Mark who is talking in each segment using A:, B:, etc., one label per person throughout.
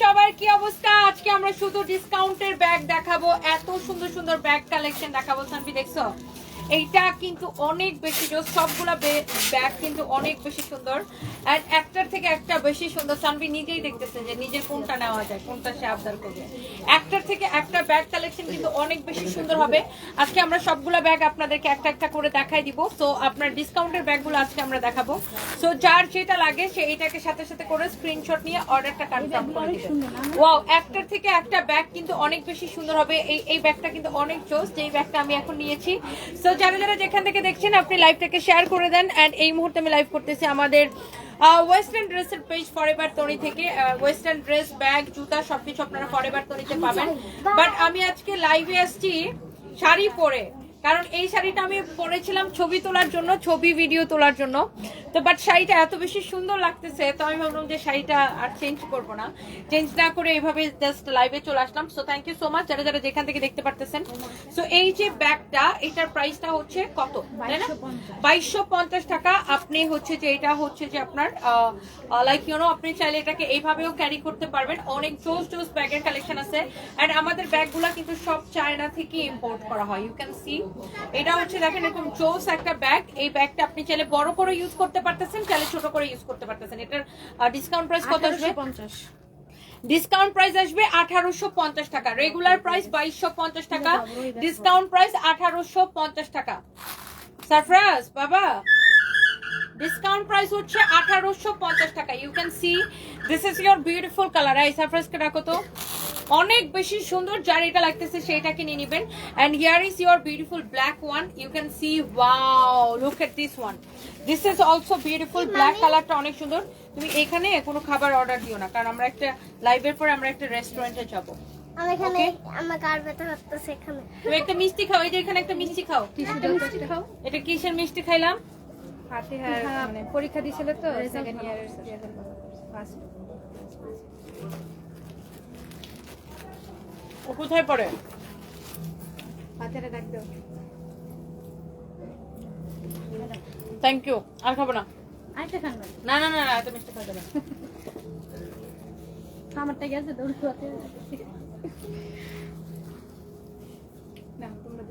A: সবার কি অবস্থা? আজকে আমরা শুধু ডিসকাউন্টের ব্যাগ দেখাবো, এত সুন্দর সুন্দর ব্যাগ কালেকশন দেখাবো, সানভি, দেখছ? এইটা কিন্তু অনেক বেশি জোস, সবগুলা ব্যাগ কিন্তু অনেক বেশি সুন্দর। আর একটার থেকে একটা বেশি সুন্দর। সানভি নিজেই দেখতেছে যে নিজের কোনটা নেওয়া যায়, কোনটা সে আবদার করবে। একটার থেকে একটা ব্যাগ কালেকশন কিন্তু অনেক বেশি সুন্দর হবে। আজকে আমরা সবগুলা ব্যাগ আপনাদেরকে একটা একটা করে দেখাই দিব। তো আপনার ডিসকাউন্টের ব্যাগগুলো আজকে আমরা দেখাবো। তো যার যেটা লাগে, সে এটাকে সাথে সাথে করে স্ক্রিনশট নিয়ে অর্ডারটা কনফার্ম করে দিবে। ওয়াও একটার থেকে একটা ব্যাগ কিন্তু অনেক বেশি সুন্দর হবে। এই এই ব্যাগটা কিন্তু অনেক জোস। যেই ব্যাগটা আমি এখন নিয়েছি। তো যারা যারা যেখান থেকে দেখছেন, আপনি লাইভটাকে শেয়ার করে দেন অ্যান্ড এই মুহূর্তে আমি লাইভ করতেছি আমাদের ওয়েস্টার্ন ড্রেসের পেজ ফরএভার তরি থেকে ওয়েস্টার্ন ড্রেস ব্যাগ জুতা, সবকিছু আপনারা ফরএভার তরিতে পাবেন। বাট আমি আজকে লাইভে আসছি শাড়ি পরে। কারণ এই শাড়িটা আমি পরেছিলাম ছবি তোলার জন্য, ছবি ভিডিও তোলার জন্য। তো বাট শাড়িটা এত বেশি সুন্দর লাগতেছে, তো আমি ভাবলাম যে শাড়িটা আর চেঞ্জ করব না। চেঞ্জ না করে এইভাবে জাস্ট লাইভে চলে আসলাম। So thank you so much যারা যারা যেখান থেকে দেখতে পারতেছেন। সো এই যে ব্যাগটা, এটার প্রাইসটা হচ্ছে কত? তাই বাইশশো পঞ্চাশ টাকা। আপনি হচ্ছে যে এটা হচ্ছে যে আপনার লাইক ইউনো আপনি চাইলে এটাকে এইভাবেও ক্যারি করতে পারবেন। অনেক জোস জোস ব্যাগের কালেকশন আছে। এন্ড আমাদের ব্যাগগুলো কিন্তু সব চায়না থেকে ইম্পোর্ট করা হয়। ইউ ক্যান সি এটা হচ্ছে দেখেন এরকম জোস একটা ব্যাগ। এই ব্যাগটা আপনি চাইলে বড় করে ইউজ করতে পারতেছেন? চাইলে ছোট করে ইউজ করতে পারতেছেন। এটার ডিসকাউন্ট প্রাইস কত আসবে? ডিসকাউন্ট প্রাইস আসবে আঠারোশো পঞ্চাশ টাকা। রেগুলার প্রাইস বাইশশো পঞ্চাশ টাকা। ডিসকাউন্ট প্রাইস আঠারোশো পঞ্চাশ টাকা। সারফরাজ বাবা। ডিসকাউন্ট প্রাইস হচ্ছে আঠারোশো পঞ্চাশ টাকা। You can see this is your beautiful colour এই সারফরাজকে রাখো তো অনেক বেশি সুন্দর যার এটা লাগতেছে সেইটাকে নিয়ে নেবেন। And here is your beautiful black one you can see wow look at this one this is also beautiful black কালারটা অনেক সুন্দর। তুমি এখানে কোনো খাবার অর্ডার দিও না কারণ আমরা একটা লাইভের পরে আমরা একটা রেস্টুরেন্টে যাব।
B: আমি এখানে আমার কার হচ্ছে এখানে।
A: তুমি একটা মিষ্টি খাও এই যে এখানে একটা মিষ্টি খাও। এটা কিসের মিষ্টি খাইলাম?
C: ফাতিহার মানে পরীক্ষা দিছিল তো সেকেন্ড ইয়ারের ফার্স্ট
A: ও কোথায় পড়ে?
C: ফাতিহারে ডাক দাও
A: থ্যাংক ইউ আর খাব না?
C: আইটা খান
A: না
C: না
A: না না না এত মিষ্টি খাওয়া যাবে না।
C: আমারটা গেছে দৌড় খাওয়াতে না তোমরা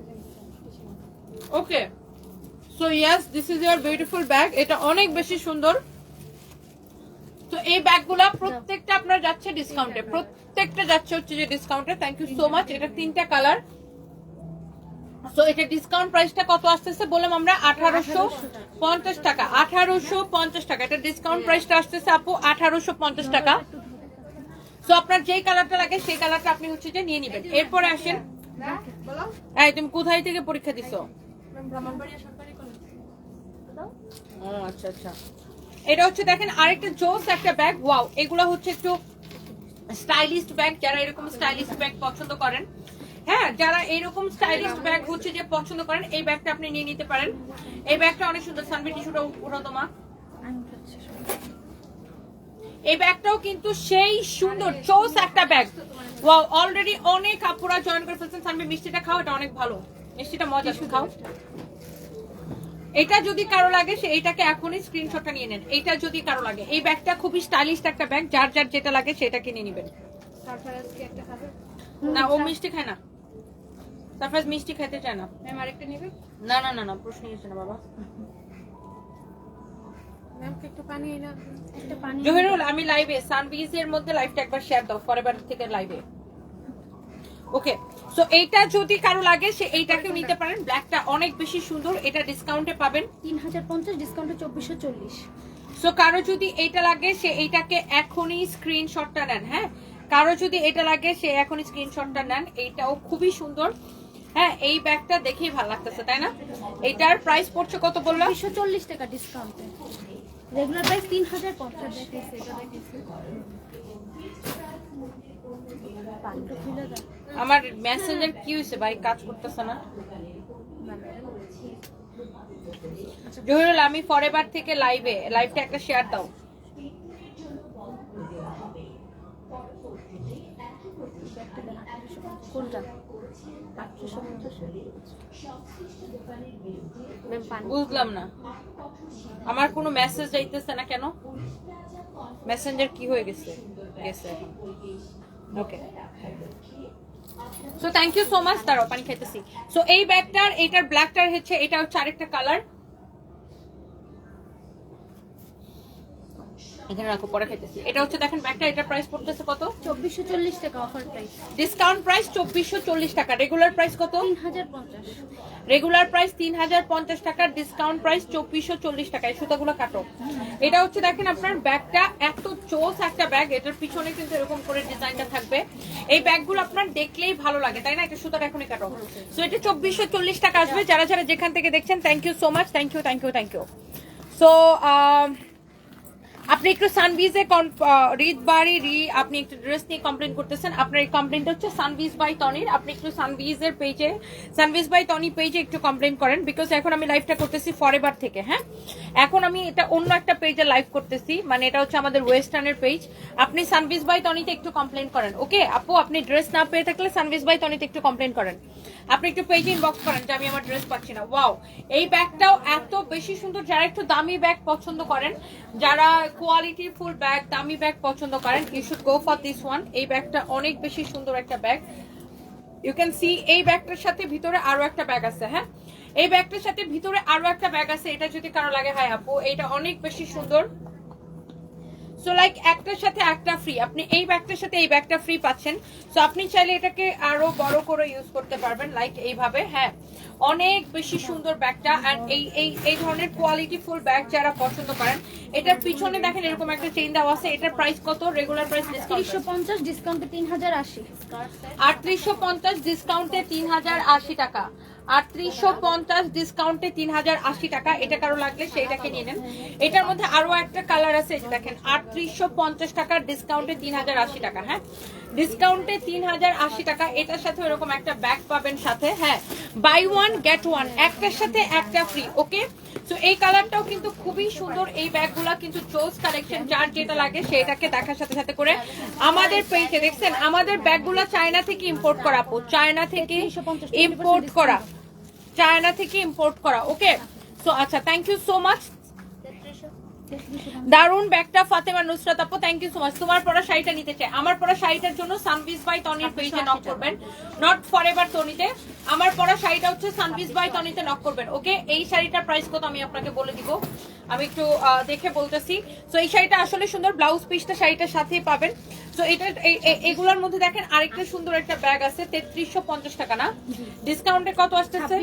A: okay so yes this is your beautiful bag এটা অনেক বেশি সুন্দর। তো এই ব্যাগগুলা প্রত্যেকটা আপনার যাচ্ছে ডিসকাউন্টে প্রত্যেকটা যাচ্ছে হচ্ছে যে ডিসকাউন্টে থ্যাংক ইউ সো মাচ এটা তিনটা কালার সো এটা ডিসকাউন্ট প্রাইসটা কত আসতেছে বললাম আমরা? আঠারোশো পঞ্চাশ টাকা। আঠারোশো পঞ্চাশ টাকা। এটা ডিসকাউন্ট প্রাইসটা আসতেছে আপু আঠারোশো পঞ্চাশ টাকা। সো আপনার যেই কালারটা লাগে সেই কালারটা আপনি হচ্ছে যে নিয়ে নেবেন। এরপরে আসেন। এই তুমি কোথায় থেকে পরীক্ষা দিছো? ও আচ্ছা আচ্ছা। এটা হচ্ছে দেখেন আরেকটা জোস, একটা ব্যাগ ওয়াও এগুলো হচ্ছে একটু স্টাইলিস্ট ব্যাগ যারা এরকম স্টাইলিস্ট ব্যাগ পছন্দ করেন। হ্যাঁ যারা এরকম স্টাইলিস্ট ব্যাগ হচ্ছে যে পছন্দ করেন, এই ব্যাগটা আপনি নিয়ে নিতে পারেন। এই ব্যাগটা অনেক সুন্দর সানবি টিস্যুটা উঠো তোমা এই ব্যাগটাও কিন্তু সেই সুন্দর, জোস একটা ব্যাগ ওয়াও অলরেডি অনেক আপুরা জয়েন করে ফেলছেন। সানবি মিষ্টিটা খাও, এটা অনেক ভালো। মিষ্টিটা মজা খাও। এটা যদি কারও লাগে সে এটাকে এখনই স্ক্রিনশটটা নিয়ে নেন। এইটা যদি কারও লাগে। এই ব্যাগটা খুবই স্টাইলিশ একটা ব্যাগ যার যার যেটা লাগে সেটা কিনে নেবেন। না ও মিষ্টি খায় না। তারপর মিষ্টি খেতে চায় না।
C: ম্যাম আরেকটা নেবে
A: না না না না প্রশ্ন হচ্ছে না বাবা।
C: ম্যাম একটু পানি এনে একটা পানি
A: জহিরুল আমি লাইভে সানবিজ এর মধ্যে লাইভটা একবার শেয়ার দাও ফরএভার থেকে লাইভে ওকে সো এইটা যদি কারও লাগে সে এইটাকেও নিতে পারেন। ব্ল্যাকটা অনেক বেশি সুন্দর এটা ডিসকাউন্টে পাবেন।
C: তিন হাজার পঞ্চাশ ডিসকাউন্টে চব্বিশশো চল্লিশ।
A: সো কারও যদি এইটা লাগে সে এইটাকে এখনই স্ক্রিনশটটা নেন হ্যাঁ? কারও যদি এটা লাগে সে এখনই স্ক্রিনশটটা নেন। এইটাও খুবই সুন্দর। হ্যাঁ এই ব্যাগটা দেখেই ভালো লাগতেছে তাই না? এইটার প্রাইস পড়ছে কত বললাম?
C: দুইশো চল্লিশ টাকা ডিসকাউন্টে রেগুলার প্রাইস তিন হাজার পঞ্চাশ। এটা দেখেছি
A: আমার মেসেঞ্জার কি হয়েছে ভাই? কাজ করতেছে না। জহিরুল আমি ফরএভার থেকে লাইভে লাইভটা একটা শেয়ার দাও। বুঝলাম না। আমার কোনো মেসেজ যাইতেছে না কেন? মেসেঞ্জার কি হয়ে গেছে? গেছে okay so thank you so much দাঁড়াও পানি খাইতেছি। সো এই ব্যাগটার, এইটার ব্ল্যাকটার হচ্ছে, এটা হচ্ছে আরেকটা কালার এখানে রাখো পরে খাইতেছি। এটা হচ্ছে দেখেন ব্যাগটা এটা প্রাইস পড়তেছে কত?
C: চব্বিশশো চল্লিশ টাকা অফার প্রাইস
A: ডিসকাউন্ট প্রাইস চব্বিশশো চল্লিশ টাকা। রেগুলার প্রাইস কত?
C: তিন হাজার পঞ্চাশ।
A: রেগুলার প্রাইস তিন হাজার পঞ্চাশ টাকা ডিসকাউন্ট প্রাইস চব্বিশশো চল্লিশ টাকা। এই সুতাগুলো কাটো। এটা হচ্ছে দেখেন আপনার ব্যাগটা এত চোস একটা ব্যাগ। এটার পিছনে কিন্তু এরকম করে ডিজাইনটা থাকবে। এই ব্যাগগুলো আপনার দেখলেই ভালো লাগে তাই না? একটা সুতাটা এখনই কাটো। সো এটা চব্বিশশো চল্লিশ টাকা আসবে। যারা যারা যেখান থেকে দেখছেন thank you so much thank you thank you thank you so আপনি একটু সানভিজে রিদ বাড়ি, রি, আপনি একটু ড্রেস নিয়ে কমপ্লেন করতেছেন। আপনার এই কমপ্লেনটা হচ্ছে সানভিজ বাই টনির। আপনি একটু সানভিজের পেজে সানভিজ বাই টনি পেজে একটু কমপ্লেন করেন বিকজ এখন আমি লাইভটা করতেছি ফরেভার থেকে হ্যাঁ? এখন আমি এটা অন্য একটা পেজে লাইভ করতেছি মানে এটা হচ্ছে আমাদের ওয়েস্টার্নের পেজ আপনি সানভিজ বাই টনিতে একটু কমপ্লেন করেন ওকে আপু, আপনি ড্রেস না পেয়ে থাকলে সানভিজ বাই টনিতে একটু কমপ্লেন করেন। আপনি একটু পেজে ইনবক্স করেন যে আমি আমার ড্রেস পাচ্ছি না। ওয়াও এই ব্যাগটাও এত বেশি সুন্দর, যারা একটু দামি ব্যাগ পছন্দ করেন, যারা কোয়ালিটি ফুল ব্যাগ দামি ব্যাগ পছন্দ করেন you should go for this one এই ব্যাগটা অনেক বেশি সুন্দর একটা ব্যাগ ইউ ক্যান সি এই ব্যাগটার সাথে ভিতরে আরও একটা ব্যাগ আছে হ্যাঁ? এই ব্যাগটার সাথে ভিতরে আরও একটা ব্যাগ আছে, এটা যদি কারও লাগে, হাই আপু এটা অনেক বেশি সুন্দর। সো লাইক একটার সাথে একটা ফ্রি আপনি এই ব্যাগটার সাথে এই ব্যাগটা ফ্রি পাচ্ছেন। সো আপনি চাইলে এটাকে আরও বড় করে ইউজ করতে পারবেন লাইক এইভাবে। হ্যাঁ। অনেক বেশি সুন্দর ব্যাগটা আর এই এই এই ধরনের কোয়ালিটি ফুল ব্যাগ যারা পছন্দ করেন এটার পিছনে দেখেন এরকম একটা চেইন দেওয়া আছে এটার প্রাইস কত? রেগুলার প্রাইস
C: তিরিশশো পঞ্চাশ ডিসকাউন্টে তিন হাজার আশি।
A: আটত্রিশশো পঞ্চাশ ডিসকাউন্টে তিন হাজার আশি টাকা। আটত্রিশশো পঞ্চাশ ডিসকাউন্টে তিন হাজার আশি টাকা এটা কারও লাগলে সেইটাকে নিয়ে নেন। এটার মধ্যে আরও একটা কালার আছে দেখেন আটত্রিশশো পঞ্চাশ টাকার ডিসকাউন্টে তিন হাজার আশি টাকা হ্যাঁ? ডিসকাউন্টে তিন হাজার আশি টাকা এটার সাথে এরকম একটা ব্যাগ পাবেন সাথে হ্যাঁ? বাই ওয়ান গেট ওয়ান একটার সাথে একটা ফ্রি ওকে তো এই কালারটাও কিন্তু খুবই সুন্দর। এই ব্যাগগুলা কিন্তু চোজ কালেকশন যার যেটা লাগে সেটাকে দেখার সাথে সাথে করে আমাদের পেজে দেখছেন, আমাদের ব্যাগগুলা চায়না থেকে ইম্পোর্ট করা চায়না থেকে
C: 350
A: ইম্পোর্ট করা। চায়না থেকে ইম্পোর্ট করা ওকে সো আচ্ছা থ্যাংক ইউ সো মাচ দারুণ ব্যাগটা, ফাতেমা নুসরাত আপু থ্যাংক ইউ সো মাচ তোমার পড়া শাড়িটা নিতে চাই। আমার পড়া শাড়িটার জন্য সানভিজ বাই তনির পেজে নক করবেন। নট ফর এভার তনিতে আমার পড়া শাড়িটা হচ্ছে সানভিস বাই তনিতে নক করবেন। ওকে এই শাড়িটার প্রাইস কত আমি আপনাকে বলে দিব। আমি একটু দেখে বলতেছি। তো এই শাড়িটা আসলে সুন্দর ব্লাউজ পিসটা শাড়িটার সাথেই পাবেন। তো এটা এগুলোর মধ্যে দেখেন আরেকটা সুন্দর একটা ব্যাগ আছে তেত্রিশশো পঞ্চাশ টাকা না? ডিসকাউন্টে কত আসতেছে?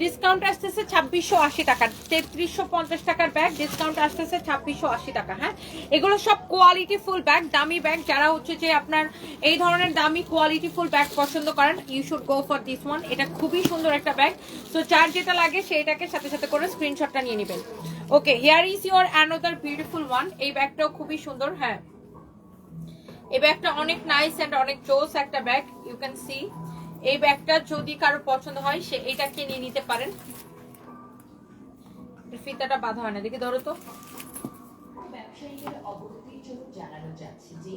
A: ডিসকাউন্ট আসতেছে ছাব্বিশশো আশি টাকা। তেত্রিশশো পঞ্চাশ টাকার ব্যাগ ডিসকাউন্ট আসতেছে ছাব্বিশশো আশি টাকা হ্যাঁ? এগুলো সব কোয়ালিটি ফুল ব্যাগ দামি ব্যাগ যারা হচ্ছে যে আপনার এই ধরনের দামি কোয়ালিটি ফুল ব্যাগ পছন্দ করেন you should go for this one এটা খুবই সুন্দর একটা ব্যাগ তো যার যেটা লাগে সেইটাকে সাথে সাথে করে স্ক্রিনশটটা নিয়ে নেবেন। Okay here is your another beautiful one এই ব্যাগটাও খুবই সুন্দর হ্যাঁ? এই ব্যাগটা অনেক নাইস এন্ড অনেক জোস একটা ব্যাগ ইউ ক্যান সি এই ব্যাগটা যদি কারও পছন্দ হয় সে এটাকে নিয়ে নিতে পারেন। ফিতাটা বাঁধা হয় না দেখি ধরো তো।
D: ব্যবসায়ীদের অবগতির জন্য জানানো যাচ্ছে যে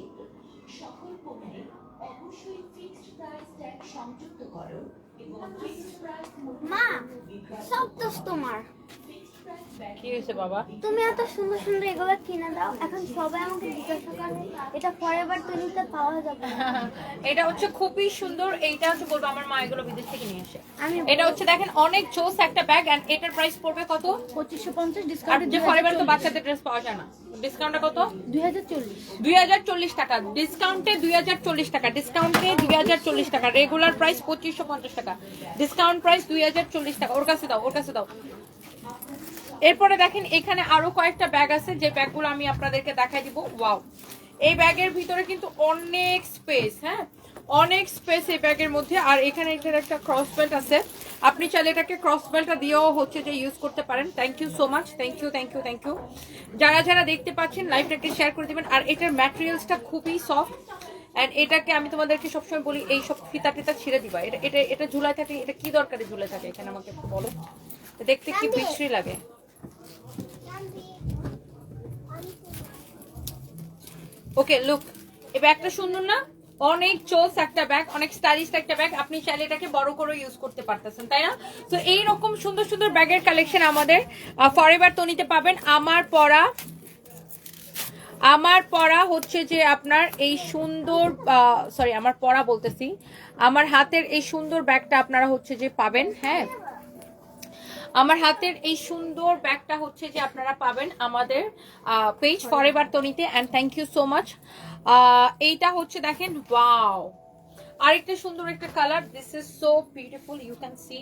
D: সকল পণ্যে অবশ্যই ফিক্সড প্রাইস ট্যাগ সংযুক্ত করো এবং ফিক্সড প্রাইস
B: মা সব দোষ তোমার।
A: কি হয়েছে বাবা?
B: তুমি এত সুন্দর সুন্দর এগুলো কিনে দাও। এখন সবাই আমাকে জিজ্ঞাসা করে এটা ফরেভার তৈরিতে পাওয়া যাবে
A: এটা হচ্ছে খুবই সুন্দর এইটা হচ্ছে বলব আমার মা এগুলো বিদেশ থেকে নিয়ে আসে। এটা হচ্ছে দেখেন অনেক জোস একটা ব্যাগ এন্ড এটার প্রাইস পড়বে কত?
C: পঁচিশশো পঞ্চাশ
A: আর
C: ডিসকাউন্টে
A: যে ফরেভার তো বাচ্চাদের ড্রেস পাওয়া যায় না। ডিসকাউন্টটা কত?
C: দুই হাজার চল্লিশ।
A: দুই হাজার চল্লিশ টাকা। ডিসকাউন্টে দুই হাজার চল্লিশ টাকা। ডিসকাউন্টে দুই হাজার চল্লিশ টাকা। রেগুলার প্রাইস পঁচিশশো পঞ্চাশ টাকা। ডিসকাউন্ট প্রাইস দুই হাজার চল্লিশ টাকা। ওর কাছে দাও ওর কাছে দাও। এরপরে দেখেন এখানে আরও কয়েকটা ব্যাগ আছে যে ব্যাগগুলো আমি আপনাদেরকে দেখাই দিব। ওয়াও এই ব্যাগের ভিতরে কিন্তু অনেক স্পেস হ্যাঁ? অনেক স্পেস এই ব্যাগের মধ্যে। আর এখানে এখানে একটা ক্রস বেল্ট আছে। আপনি চাইলে এটাকে ক্রস বেল্টটা দিয়েও হচ্ছে যে ইউজ করতে পারেন। Thank you so much thank you thank you thank you যারা যারা দেখতে পাচ্ছেন লাইভটাকে শেয়ার করে দিবেন। আর এটার ম্যাটেরিয়ালসটা খুবই সফট অ্যান্ড এটাকে আমি তোমাদেরকে সবসময় বলি এই সব ফিতা টিতা ছিঁড়ে দিবা। এটা এটা এটা ঝুলায় থাকে। এটা কি দরকারে ঝুলে থাকে? এখানে আমাকে একটু বলো। দেখতে কি বিশ্রী লাগে। ওকে লুক এই ব্যাগটা সুন্দর না? অনেক চোস একটা ব্যাগ, অনেক স্টাইলিশ একটা ব্যাগ। আপনি চাইলে এটাকে বড় করে ইউজ করতে পারতেছেন, তাই না? তো এই রকম সুন্দর সুন্দর ব্যাগের কালেকশন আমাদের ফরএভার তনিতে পাবেন। আমার পরা আমার পরা হচ্ছে যে আপনার এই সুন্দর সরি আমার পরা বলতেছি। আমার হাতের এই সুন্দর ব্যাগটা আপনারা হচ্ছে যে পাবেন হ্যাঁ? আমার হাতের এই সুন্দর ব্যাগটা হচ্ছে যে আপনারা পাবেন আমাদের page forever তনিতে and thank you so much এইটা হচ্ছে দেখেন ওয়াও আরেকটা সুন্দর একটা colour this is so beautiful you can see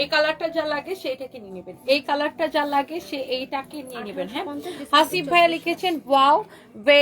A: এই কালারটা যা লাগে সেইটাকে নিয়ে নেবেন। এই কালারটা যা লাগে সে এইটাকে নিয়ে নেবেন হ্যাঁ? হাসিফ ভাইয়া লিখেছেন ওয়াও বে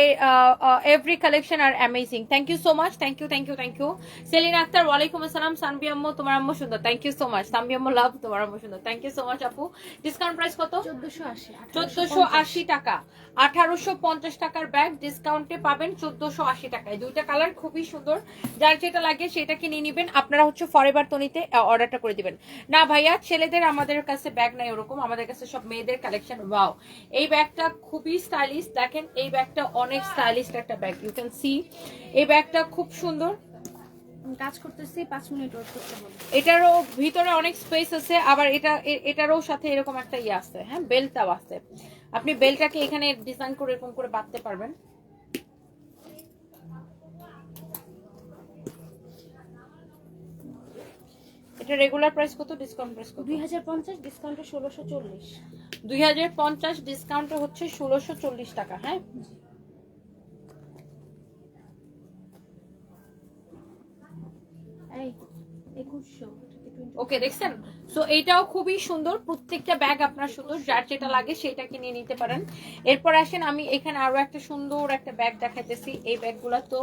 A: every collection are amazing thank you so much thank you thank you thank you Selin Akter ওয়ালাইকুম আসসালাম সানবি আম্মু তোমার আম্মু সুন্দর। Thank you so much Sanbi আম্মু লাভ তোমার আম্মু সুন্দর। থ্যাংক ইউ সো মাচ আপু। ডিসকাউন্ট প্রাইস কত?
C: চোদ্দশো আশি
A: চোদ্দশো আশি টাকা। আঠারোশো পঞ্চাশ টাকার ব্যাগ ডিসকাউন্টে পাবেন চোদ্দশো আশি টাকায়। দুইটা কালার খুবই সুন্দর। যার যেটা লাগে সেটাকে নিয়ে নিবেন। আপনারা হচ্ছে ফরেভার তনিতে অর্ডারটা করে দিবেন। না ভাইয়া ছেলেদের আমাদের কাছে ব্যাগ নাই ওরকম আমাদের কাছে সব মেয়েদের কালেকশন ওয়াও এই ব্যাগটা খুবই স্টাইলিশ দেখেন এই ব্যাগটা অনেক স্টাইলিশ একটা ব্যাগ ইউ ক্যান সি এই ব্যাগটা খুব সুন্দর।
C: কাজ করতেছি পাঁচ মিনিট ওয়েট করতে হবে।
A: এটারও ভিতরে অনেক স্পেস আছে আবার এটা এটারও সাথে এরকম একটা ইয়ে আছে হ্যাঁ বেল্টটাও আছে। আপনি বেল্টটাকে এখানে ডিজাইন করে এরকম করে বাঁধতে পারবেন। এটা রেগুলার প্রাইস কত? ডিসকাউন্ট প্রাইস কত?
C: দুই হাজার পঞ্চাশ ডিসকাউন্টে ষোলোশো চল্লিশ।
A: দুই হাজার পঞ্চাশ ডিসকাউন্টে হচ্ছে ষোলোশো চল্লিশ টাকা হ্যাঁ?
C: এই 2100
A: ওকে দেখছেন? সো এইটাও খুবই সুন্দর। প্রত্যেকটা ব্যাগ আপনার সুন্দর যার যেটা লাগে সেটাকে নিয়ে নিতে পারেন। এরপর আসেন আমি এখানে আরও একটা সুন্দর একটা ব্যাগ দেখাইতেছি। এই ব্যাগগুলো তো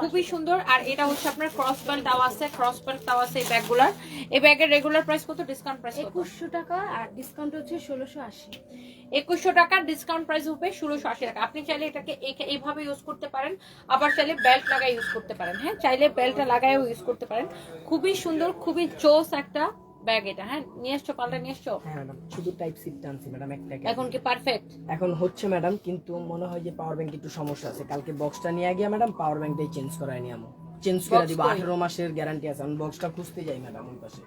A: খুবই সুন্দর। আর এটা হচ্ছে আপনার ক্রস বেল্ট দেওয়া আছে। ক্রস বেল্ট দেওয়া আছে এই ব্যাগগুলার এই ব্যাগের রেগুলার প্রাইস কত? ডিসকাউন্ট প্রাইস
C: একুশশো টাকা আর ডিসকাউন্ট হচ্ছে ষোলোশো আশি।
A: একুশশো টাকার ডিসকাউন্ট প্রাইস হবে ষোলোশো আশি টাকা। আপনি চাইলে এটাকে এইভাবে ইউজ করতে পারেন। আবার চাইলে বেল্ট লাগাই ইউজ করতে পারেন। হ্যাঁ চাইলে বেল্টটা লাগাইও ইউজ করতে পারেন। খুবই সুন্দর খুবই চোস একটা ব্যাগ এটা হ্যাঁ? নিয়ে এসছো পাল্টা নিয়ে এসছো?
E: হ্যাঁ ম্যাডাম শুধু টাইপ সি টানছি ম্যাডাম একটাকে
A: এখন কি পারফেক্ট
E: এখন হচ্ছে ম্যাডাম কিন্তু মনে হয় যে পাওয়ার ব্যাংক একটু সমস্যা আছে। কালকে বক্সটা নিয়ে গিয়ে ম্যাডাম পাওয়ার ব্যাংকটাই চেঞ্জ আমো। চেঞ্জ করে দিব
A: কই?
E: আঠারো মাসের গ্যারান্টি আছে। আমি বক্সটা খুঁজতে যাই ম্যাডাম ওই পাশে।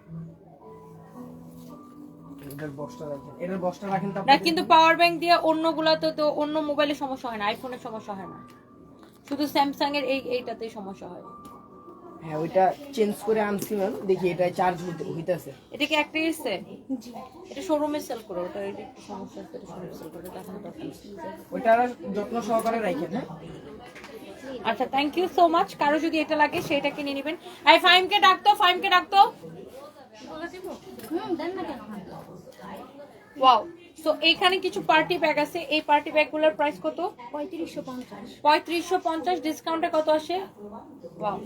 E: এটার বক্সটা রাখেন। এটার বক্সটা রাখেন তো
A: না কিন্তু পাওয়ার ব্যাংক দিয়ে অন্যগুলাতে তো অন্য মোবাইলে সমস্যা হয় না সমস্যা হয় না। শুধু স্যামসাং এর এই এইটাতেই সমস্যা হয়।
E: হ্যাঁ ওইটা চেঞ্জ করে আনছি ম্যাম দেখি এটা চার্জ হইতেছে।
A: এটা কি একটা এসছে? এটা শোরুমে সেল করো ওটা এটা একটু সমস্যা আছে শোরুমে সেল করো এটা দরকার নেই।
E: যত্ন সহকারে রাখেন হ্যাঁ
A: আচ্ছা থ্যাংক ইউ সো মাচ কারও যদি এটা লাগে সেটা কিনে নেবেন। এই ফাইমকে ডাকতো ফাইমকে ডাকতো।
C: হুম দেন না
A: ওয়াও সো এখানে কিছু পার্টি ব্যাগ আছে। এই পার্টি ব্যাগগুলোর প্রাইস কত?
C: পঁয়ত্রিশশো পঞ্চাশ।
A: পঁয়ত্রিশশো পঞ্চাশ ডিসকাউন্টে কত আসে? Wow.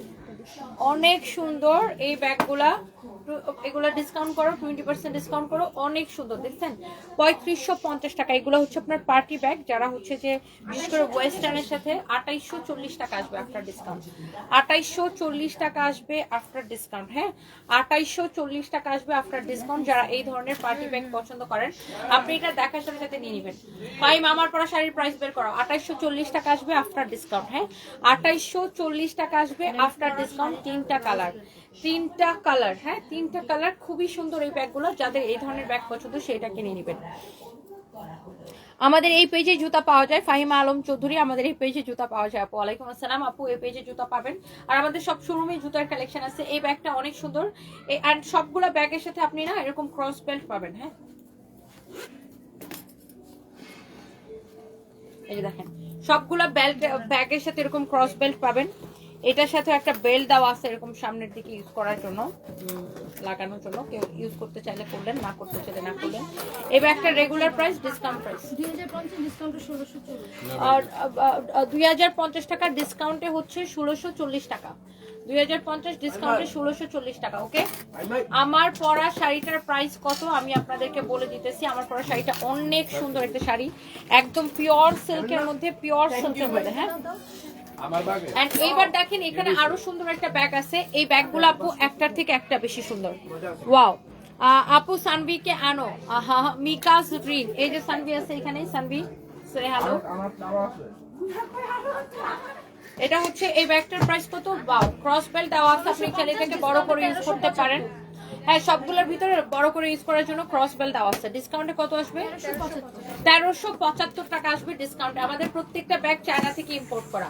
A: অনেক সুন্দর এই ব্যাগগুলা। এগুলো ডিসকাউন্ট করো টোয়েন্টি পার্সেন্ট ডিসকাউন্ট করো, অনেক সুন্দর, দেখছেন? পঁয়ত্রিশশো পঞ্চাশ টাকা, এগুলো হচ্ছে আপনার পার্টি ব্যাগ যারা হচ্ছে যে, বিশেষ করে ওয়েস্টার্নের সাথে আঠাইশশো চল্লিশ টাকা আসবে আফটার ডিসকাউন্ট আঠাইশশো চল্লিশ টাকা আসবে আফটার ডিসকাউন্ট হ্যাঁ? আঠাইশশো চল্লিশ টাকা আসবে আফটার ডিসকাউন্ট যারা এই ধরনের পার্টি ব্যাগ পছন্দ করেন, আপনি এটা দেখার সাথে সাথে নিয়ে নেবেন। পাই মামার পরা শাড়ির প্রাইস বের করো, আঠাইশশো চল্লিশ টাকা আসবে আফটার ডিসকাউন্ট হ্যাঁ? আঠাইশশো চল্লিশ টাকা আসবে আফটার ডিসকাউন্ট তিনটা কালার তিনটা কালার হ্যাঁ তিনটা কালার খুবই সুন্দর এই ব্যাগগুলো, যাদের এই ধরনের ব্যাগ পছন্দ সেটা কিনে নেবেন। আমাদের এই পেজে জুতা পাওয়া যায়, ফাহিমা আলম চৌধুরী আমাদের এই পেজে জুতা পাওয়া যায়। আপু, ওয়ালাইকুম আসসালাম। আপু, এই পেজে জুতা পাবেন। আর আমাদের সব শোরুমে জুতার কালেকশন আছে। এই ব্যাগটা অনেক সুন্দর। আর সবগুলো ব্যাগের সাথে আপনি না এরকম ক্রস বেল্ট পাবেন হ্যাঁ। এই যে দেখেন, সবগুলা বেল্ট ব্যাগের সাথে এরকম ক্রস বেল্ট পাবেন। এটার সাথে একটা বেল্ট দেওয়া আছে এরকম সামনের দিকে ইউজ করার জন্য লাগানোর জন্য। কেউ ইউজ করতে চাইলে করলেন না করতে চাইলে না করলেন। এই ব্যাগটা রেগুলার প্রাইস ডিসকাউন্ট প্রাইস
C: দুই হাজার পঞ্চাশ ডিসকাউন্টে ষোলোশো চল্লিশ।
A: আর দুই হাজার পঞ্চাশ টাকার ডিসকাউন্টে হচ্ছে ষোলোশো চল্লিশ টাকা। দুই হাজার পঞ্চাশ ডিসকাউন্টে ষোলোশো চল্লিশ টাকা ওকে আমার পরা শাড়িটার প্রাইস কত? আমি আপনাদেরকে বলে দিতেছি আমার পরা শাড়িটা অনেক সুন্দর একটা শাড়ি। একদম পিওর সিল্কের মধ্যে পিওর সিল্কের মধ্যে হ্যাঁ? And এইবার দেখেন এখানে আরও সুন্দর একটা ব্যাগ আছে। এই ব্যাগগুলো আপু একটার থেকে একটা বেশি সুন্দর। ওয়াও আপু সানভিকে আনো। আহা মিকাস ড্রিম এই যে সানভি আছে এখানে সানভি। সে হ্যালো এটা হচ্ছে এই ব্যাগটার প্রাইস কত? ওয়াও ক্রস বেল্ট দেওয়া আছে। আপনি এটাকে বড় করে ইউজ করতে পারেন। হ্যাঁ সবগুলোর ভিতরে বড় করে ইউজ করার জন্য ক্রস বেল দেওয়া আছে। ডিসকাউন্টে কত আসবে? তেরোশো পঁচাত্তর টাকা আসবে ডিসকাউন্টে আমাদের প্রত্যেকটা ব্যাগ চায়না থেকে ইম্পোর্ট করা।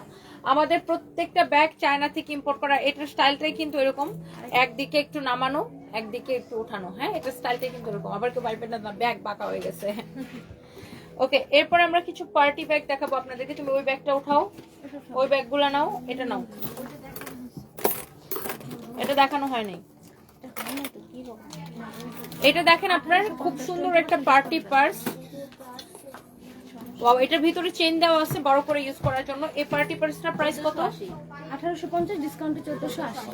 A: আমাদের প্রত্যেকটা ব্যাগ চায়না থেকে ইম্পোর্ট করা এটার স্টাইলটাই কিন্তু এরকম। একদিকে একটু নামানো একদিকে একটু ওঠানো হ্যাঁ? এটার স্টাইলটাই কিন্তু এরকম। আবার কেউ বাইপের না ব্যাগ বাঁকা হয়ে গেছে। ওকে এরপর আমরা কিছু পার্টি ব্যাগ দেখাবো আপনাদেরকে। তুমি ওই ব্যাগটা উঠাও। ওই ব্যাগগুলো নাও এটা নাও। এটা দেখানো হয়নি এটা দেখেন আপনার খুব সুন্দর একটা পার্টি পার্স ওয়াও এটার ভিতরে চেন দেওয়া আছে বড় করে ইউজ করার জন্য। এই পার্টি পার্সটার প্রাইস কত?
C: আঠারোশো পঞ্চাশ ডিসকাউন্টে চোদ্দোশো আশি।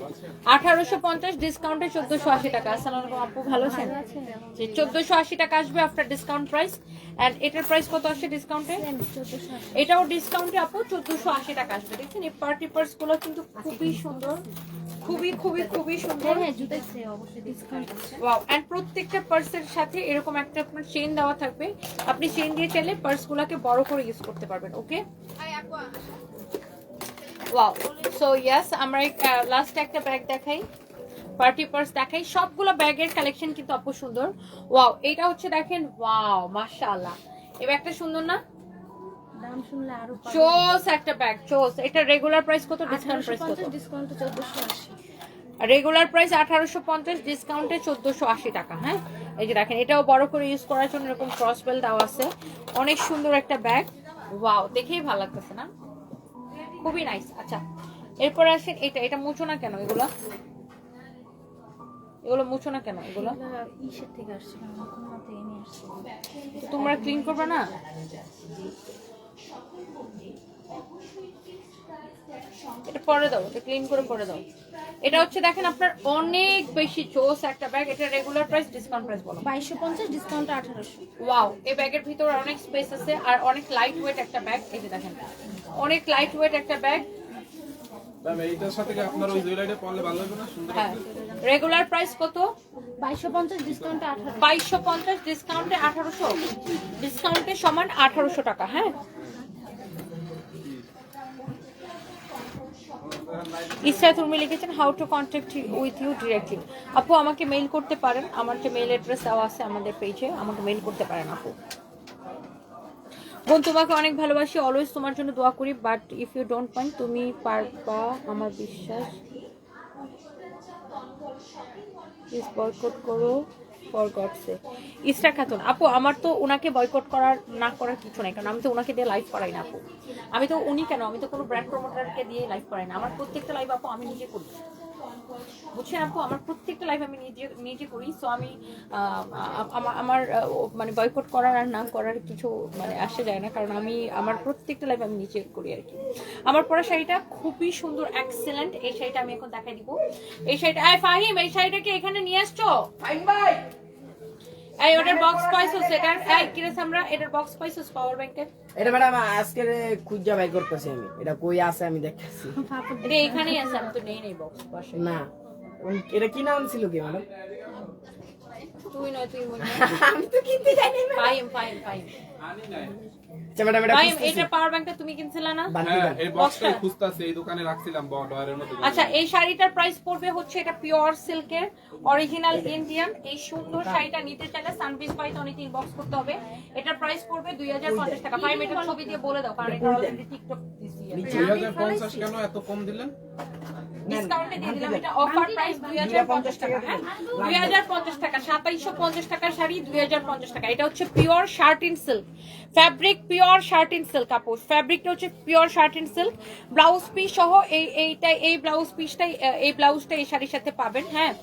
A: আঠারোশো পঞ্চাশ ডিসকাউন্টে চোদ্দশো আশি টাকা। আসসালামু আলাইকুম আপু ভালো আছেন? যে চোদ্দশো আশি টাকা আসবে আফটার ডিসকাউন্ট প্রাইস এন্ড এটার প্রাইস কত আসছে ডিসকাউন্টে এটাও ডিসকাউন্টে আপু চোদ্দশো আশি টাকা আসবে। দেখছেন এই পার্টি পার্সগুলো কিন্তু খুবই সুন্দর। খুবই খুবই খুবই সুন্দর।
C: হ্যাঁ জুতের অবশ্যই ডিসকাউন্ট আছে
A: ওয়াও এন্ড প্রত্যেকটা পার্সের সাথে এরকম একটা আপনার চেন দেওয়া থাকবে। আপনি চেন দিয়ে চাইলে পার্স গুলাকে বড় করে ইউজ করতে পারবেন ওকে ওয়াও সো ইয়েস আমরা লাস্ট একটা ব্যাগ দেখাই। পার্টি পার্স দেখাই। সবগুলো ব্যাগের কালেকশন কিন্তু অপ সুন্দর। ওয়াও এটা হচ্ছে দেখেন ওয়াও মাশাআল্লাহ। এই ব্যাগটা সুন্দর না?
C: শুনলে আরও
A: চোস একটা ব্যাগ চোস। এটা রেগুলার প্রাইস কত? ডিসকাউন্ট প্রাইস কত?
C: ডিসকাউন্টে
A: রেগুলার প্রাইস আঠারোশো পঞ্চাশ ডিসকাউন্টে চোদ্দশো আশি টাকা হ্যাঁ? এই যে দেখেন এটাও বড় করে ইউজ করার জন্য এরকম ক্রস বেল দেওয়া আছে। অনেক সুন্দর একটা ব্যাগ ওয়াও দেখেই ভালো লাগতেছে না? খুবই নাইস আচ্ছা এরপরে আসেন এটা এটা মুছো না কেন এগুলো? এগুলো মুছো না কেন এগুলো?
C: ইসের থেকে আসছে
A: তোমরা ক্লিন করবে না? এটা পরে দাও এটা ক্লিন করে পরে দাও। এটা হচ্ছে দেখেন আপনার অনেক বেশি চোস একটা ব্যাগ এটা রেগুলার প্রাইস ডিসকাউন্ট প্রাইস বলো।
C: বাইশশো পঞ্চাশ ডিসকাউন্টে আঠারোশো।
A: ওয়াও এই ব্যাগের ভিতরে অনেক স্পেস আছে আর অনেক লাইট ওয়েট একটা ব্যাগ এই যে দেখেন। অনেক লাইট ওয়েট একটা ব্যাগ
F: ম্যাম এইটার সাথে কি আপনার ওই জুয়েলারিটা পরলে ভালো হবে না? সুন্দর
A: হ্যাঁ রেগুলার প্রাইস কত?
C: বাইশশো পঞ্চাশ ডিসকাউন্টে আঠারো
A: বাইশশো পঞ্চাশ ডিসকাউন্টে আঠারোশো? ডিসকাউন্টে সমান আঠারোশো টাকা হ্যাঁ? ইসরা তুমি লিখেছেন how to contact with you directly আপু, আমাকে মেইল করতে পারেন। আমার যে মেইল অ্যাড্রেস দেওয়া আছে আমাদের পেজে আমাকে মেইল করতে পারেন আপু। বোন, তোমাকে অনেক ভালোবাসি। অলওয়েজ তোমার জন্য দোয়া করি but if you don't mind তুমি পারবা আমার বিশ্বাস। প্লিজ বয়কট করো। ফর গডসে ইস্টার খাতুন আপু, আমার তো ওনাকে বয়কট করার, না করার কিছু নাই, কারণ আমি তো ওনাকে দিয়ে লাইভ করাই না, আপু। আমি তো উনি কেন? আমি তো কোনো ব্র্যান্ড প্রমোটারকে দিয়ে লাইভ করাই না। আমার প্রত্যেকটা লাইভ আপু আমি নিজে করি। বুঝছেন আপু? আমার প্রত্যেকটা লাইভ আমি নিজে নিজে করি। সো আমি আমার মানে বয়কট করার আর না করার কিছু মানে আসে যায় না, কারণ আমি, আমার প্রত্যেকটা লাইভ আমি নিজে করি আর কি। আমার পরা শাড়িটা খুবই সুন্দর এক্সেলেন্ট এই শাড়িটা আমি এখন দেখাই দিব। এই শাড়িটা ফাহিম, এই শাড়িটাকে এখানে নিয়ে আসছো? ফাহিম ভাই! এই ওটার বক্স পাইছো এটার এই কিরেস আমরা? এটার বক্স পাইছো পাওয়ার ব্যাংকের
E: এটা ম্যাডাম আজকের খুঁজা বাই করতেছি আমি। এটা কই আছে আমি দেখতেছি।
A: এটা এখানেই আছে আমি তো নেই নেই বক্স পাশে
E: না। এটা কি নাম ছিল কি ম্যাডাম?
A: তুই নয় তুই মনে
E: আমি তো কিনতে জানি না
A: ফাহিম ফাহিম ফাহিম
E: আমি ম্যাডাম এটা
A: ফাহিম
E: খুঁজতেছি।
A: পাওয়ার ব্যাংকটা তুমি কিনছিলে না?
F: হ্যাঁ
E: দিলাম।
F: এই বক্সটাই খুঁজতাছে এই দোকানে রাখছিলাম ডয়ারের মধ্যে।
A: আচ্ছা এই শাড়িটার প্রাইস পড়বে হচ্ছে এটা পিওর সিল্কের অরিজিনাল ইন্ডিয়ান এই সুন্দর শাড়িটা নিতে চাইলে সানপিস পাইতে অনেক ইনবক্স করতে হবে। এটার প্রাইস পড়বে দুই হাজার পঞ্চাশ টাকা। ফাইভ এটার ছবি দিয়ে বলে দাও কারণ এটা অলরেডি টিকটক দিছি।
F: কেন এত কম দিলেন?
A: ডিসকাউন্টে দিয়ে দিলাম এটা অফার প্রাইস দুই হাজার পঞ্চাশ টাকা। হ্যাঁ? টাকা টাকার শাড়ি এটা হচ্ছে pure shirt in silk fabric pure shirt in silk কাপড়। ফ্যাব্রিকটা হচ্ছে pure shirt silk blouse piece সহ এই এইটা এই ব্লাউজ পিসটাই এই ব্লাউজটা এই শাড়ির সাথে পাবেন হ্যাঁ?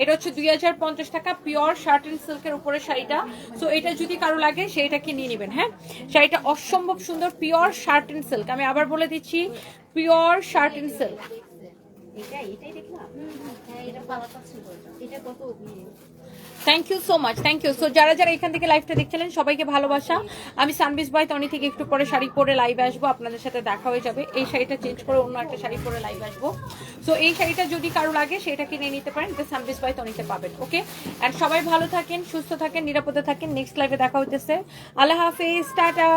A: এটা হচ্ছে দুই হাজার পঞ্চাশ টাকা পিওর শার্ট ইন সিল্কের উপরে শাড়িটা। সো এটা যদি কারও লাগে সেইটাকে নিয়ে নেবেন হ্যাঁ? শাড়িটা অসম্ভব সুন্দর পিওর শার্ট ইন সিল্ক আমি আবার বলে দিচ্ছি pure thank you so much thank you so যারা যারা এখান থেকে লাইভটা দেখছিলেন সবাইকে ভালোবাসা। আমি সানবিস বাই তনি থেকে একটু পরে শাড়ি পরে লাইভে আসব আপনাদের সাথে দেখা হয়ে যাবে। এই শাড়িটা চেঞ্জ করে অন্য একটা শাড়ি পরে লাইভে আসব। সো এই শাড়িটা যদি কারও লাগে সেটা কিনে নিতে পারেন এটা সানবিস বাই তনিতে পাবেন ওকে আর সবাই ভালো থাকেন সুস্থ থাকেন নিরাপদে থাকেন। নেক্সট লাইভে দেখা হইতেছে। আল্লাহ হাফিজ টাটা।